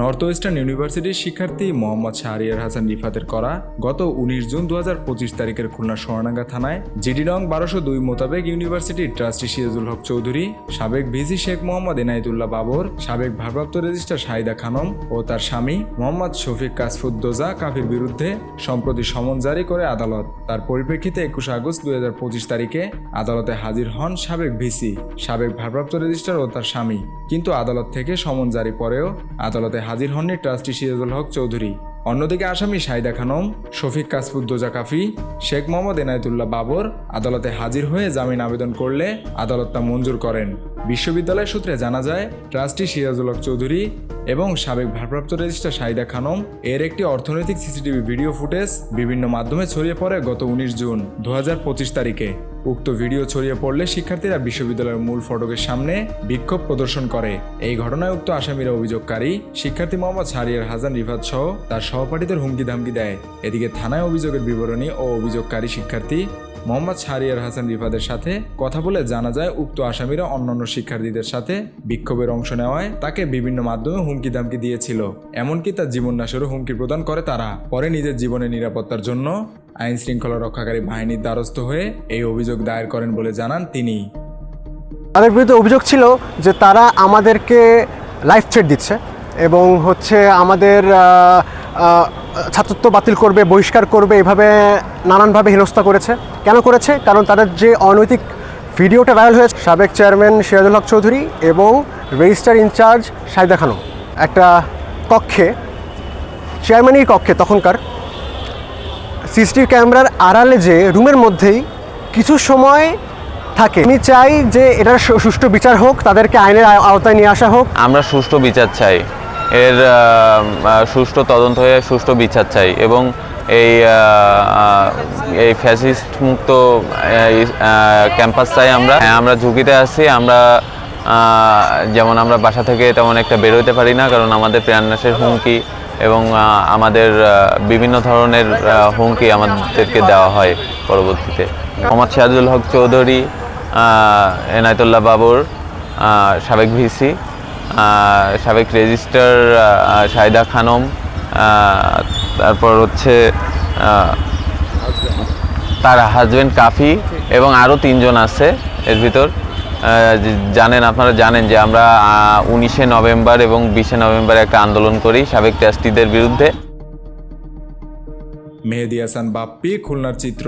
North western ইউনিভার্সিটির শিক্ষার্থী মোহাম্মদ শাহরিয়ার হাসান রিফাতের করা গত উনিশ জুন দু হাজার পঁচিশ তারিখের খুলনা সোনাডাঙ্গা থানায় জিডি নং বারোশো দুই মোতাবেক ইউনিভার্সিটির ট্রাস্টি সিরাজুল হক চৌধুরী, সাবেক ভিসি শেখ মোহাম্মদ এনায়েতুল্লাহ বাবর, সাবেক ভারপ্রাপ্ত রেজিস্ট্রার শাহিদা খানম ও তার স্বামী মোহাম্মদ শফিক কাসফুদ্দোজা কাফির বিরুদ্ধে সম্প্রতি সমন জারি করে আদালত। তার পরিপ্রেক্ষিতে একুশে আগস্ট দুই হাজার পঁচিশ তারিখে আদালতে হাজির হন সাবেক ভিসি, সাবেক ভারপ্রাপ্ত রেজিস্ট্রার ও তার স্বামী। কিন্তু আদালত থেকে সমন জারি পরেও আদালতে হাজির হননি ট্রাস্টি সিরাজুল হক চৌধুরী। অন্যদিকে আসামি সাইদা খানম, শফিক কাসপুর দোজা কাফি শেখ মোহাম্মদ এনায়তুল্লাহ বাবর আদালতে হাজির হয়ে জামিন আবেদন করলে আদালত তা মঞ্জুর করেন। বিশ্ববিদ্যালয় সূত্রে জানা যায়, ট্রাস্টি সিরাজুল হক চৌধুরী এবং সাবেক ভারপ্রাপ্ত রেজিস্ট্রার সাইদা খানম এর একটি অর্থনৈতিক সিসিটিভি ভিডিও ফুটেজ বিভিন্ন মাধ্যমে ছড়িয়ে পড়ে গত উনিশ জুন দু তারিখে। উক্ত ভিডিও ছড়িয়ে পড়লে শিক্ষার্থীরা বিশ্ববিদ্যালয়ের মূল ফটকের সামনে বিক্ষোভ প্রদর্শন করে। এই ঘটনায় উক্ত আসামিরা অভিযোগকারী শিক্ষার্থী মোহাম্মদ সারিয়ার হাসান রিফাত সহ তার সহপাঠীদের হুমকি ধামকি দেয়। এদিকে থানায় অভিযোগের বিবরণী ও অভিযোগকারী শিক্ষার্থী মোহাম্মদ শাহরিয়ার হাসান রিফাদের সাথে কথা বলে জানা যায়, উক্ত আসামিরা অন্যান্য শিক্ষার্থীদের সাথে বিক্ষোভের অংশ নেওয়ায় তাকে বিভিন্ন মাধ্যমে হুমকি দামকি দিয়েছিল। এমনকি তার জীবন নাশেরও হুমকি প্রদান করে তারা। পরে নিজের জীবনের নিরাপত্তার জন্য আইন শৃঙ্খলা রক্ষাকারী বাহিনীর দ্বারস্থ হয়ে এই অভিযোগ দায়ের করেন বলে জানান তিনি। তাদের বিরুদ্ধে অভিযোগ ছিল যে তারা আমাদেরকে লাইফ থ্রেট দিচ্ছে এবং হচ্ছে আমাদের ছাত্রত্ব বাতিল করবে, বহিষ্কার করবে, এভাবে নানানভাবে হেনস্থা করেছে। কেন করেছে? কারণ তাদের যে অনৈতিক ভিডিওটা ভাইরাল হয়েছে, সাবেক চেয়ারম্যান সিরাজুল হক চৌধুরী এবং রেজিস্টার ইনচার্জ সাইদা খানম। একটা কক্ষে চেয়ারম্যানের কক্ষে তখনকার সিসিটিভি ক্যামেরার আড়ালে যে রুমের মধ্যেই কিছু সময় থাকে। আমি চাই যে এটার সুষ্ঠু বিচার হোক তাদেরকে আইনের আওতায় নিয়ে আসা হোক। আমরা সুষ্ঠু বিচার চাই। এর সুষ্ঠু তদন্ত হয়ে সুষ্ঠু বিচার চাই এবং এই এই ফ্যাসিস্ট মুক্ত ক্যাম্পাস চাই আমরা। হ্যাঁ, আমরা ঝুঁকিতে আছি আমরা যেমন আমরা বাসা থেকে তেমন একটা বেরোতে পারি না, কারণ আমাদের প্রাণনাশের হুমকি এবং আমাদের বিভিন্ন ধরনের হুমকি আমাদেরকে দেওয়া হয় পরবর্তীতে। মোহাম্মদ সিরাজুল হক চৌধুরী এনায়তুল্লাহ বাবর সাবেক ভিসি সাবেক রেজিস্টার সাইদা খানম তারপর হচ্ছে তার হাজবেন্ড কাফি এবং আরও তিনজন আছে এর ভিতর। জানেন, আপনারা জানেন যে আমরা উনিশে নভেম্বর এবং বিশে নভেম্বর একটা আন্দোলন করি সাবেক ট্রাস্টিদের বিরুদ্ধে। মেহেদি হাসান বাপ্পি, খুলনার চিত্র।